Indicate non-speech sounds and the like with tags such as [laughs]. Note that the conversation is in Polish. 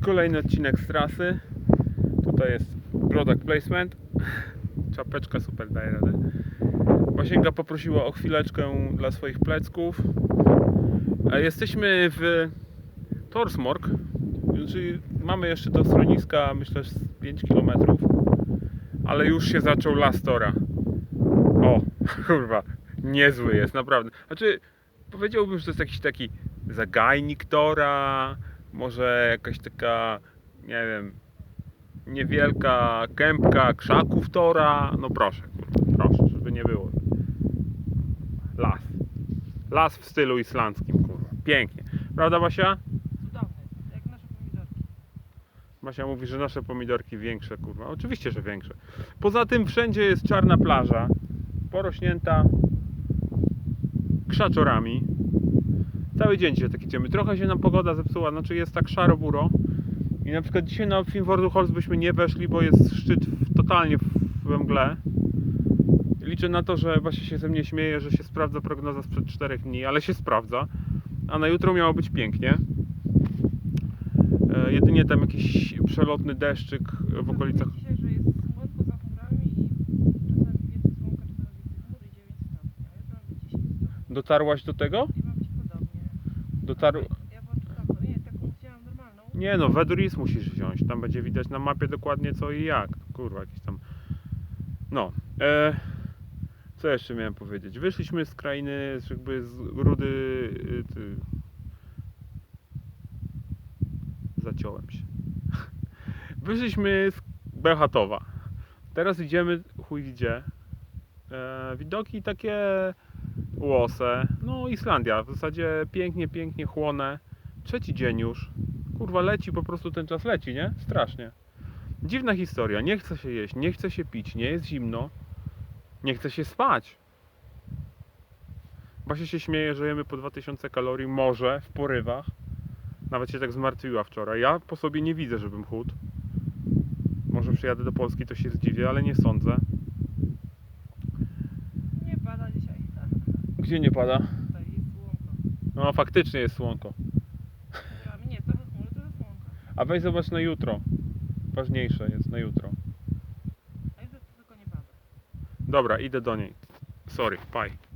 Kolejny odcinek z trasy. Tutaj jest product placement. Czapeczka super daje radę. Basienka poprosiła o chwileczkę dla swoich plecków. A jesteśmy w Torsmork. Czyli mamy jeszcze do schroniska myślę z 5 km. Ale już się zaczął las Tora. O, [laughs] kurwa, niezły jest, naprawdę. Znaczy, powiedziałbym, że to jest jakiś taki zagajnik Tora, może jakaś taka, nie wiem, niewielka kępka krzaków Tora. No proszę, kurwa, proszę, żeby nie było. Las. Las w stylu islandzkim, kurwa. Pięknie. Prawda, Basia? Cudowny, jak nasze pomidorki. Basia mówi, że nasze pomidorki większe, kurwa. Oczywiście, że większe. Poza tym wszędzie jest czarna plaża, porośnięta krzaczorami. Cały dzień dzisiaj tak idziemy. Trochę się nam pogoda zepsuła, znaczy jest tak szaro-buro. I na przykład dzisiaj na Finnwardu Halls byśmy nie weszli, bo jest szczyt w, totalnie w, we mgle. Liczę na to, że właśnie się ze mnie śmieje, że się sprawdza prognoza sprzed 4 dni, ale się sprawdza. A na jutro miało być pięknie. E, jedynie tam jakiś przelotny deszczyk w okolicach. Dzisiaj, że jest słonko za chmurami i czasami więcej słonka, czasami więcej chmur i 9 stopni. A jutro ma być 10 stopni. Dotarłaś do tego? I ma być podobnie. Dotar... Ja włączę taką, nie, taką wzięłam normalną. Nie no, Weduris musisz wziąć. Tam będzie widać na mapie dokładnie co i jak. Kurwa, jakieś tam. No. E... Co jeszcze miałem powiedzieć? Wyszliśmy z krainy, jakby z rudy. y, Ty... Zaciąłem się. [laughs] Wyszliśmy z Bełchatowa. Teraz idziemy chuj gdzie. E... Widoki takie łose. No Islandia. W zasadzie pięknie, pięknie chłonę. Trzeci dzień już. Kurwa, leci, po prostu ten czas leci, nie? Strasznie. Dziwna historia. Nie chce się jeść, nie chce się pić, nie jest zimno. Nie chce się spać. Basia się śmieje, że jemy po 2000 kalorii, może w porywach. Nawet się tak zmartwiła wczoraj. Ja po sobie nie widzę, żebym chudł. Może przyjadę do Polski, to się zdziwię, ale nie sądzę. Nie pada dzisiaj. Gdzie nie pada? Tutaj jest słonko. No, faktycznie jest słonko. Chmurami, nie, trochę chmury, słonka. A weź zobacz na jutro. Ważniejsze jest na jutro. A jutro to tylko nie pada. Dobra, idę do niej. Sorry, bye.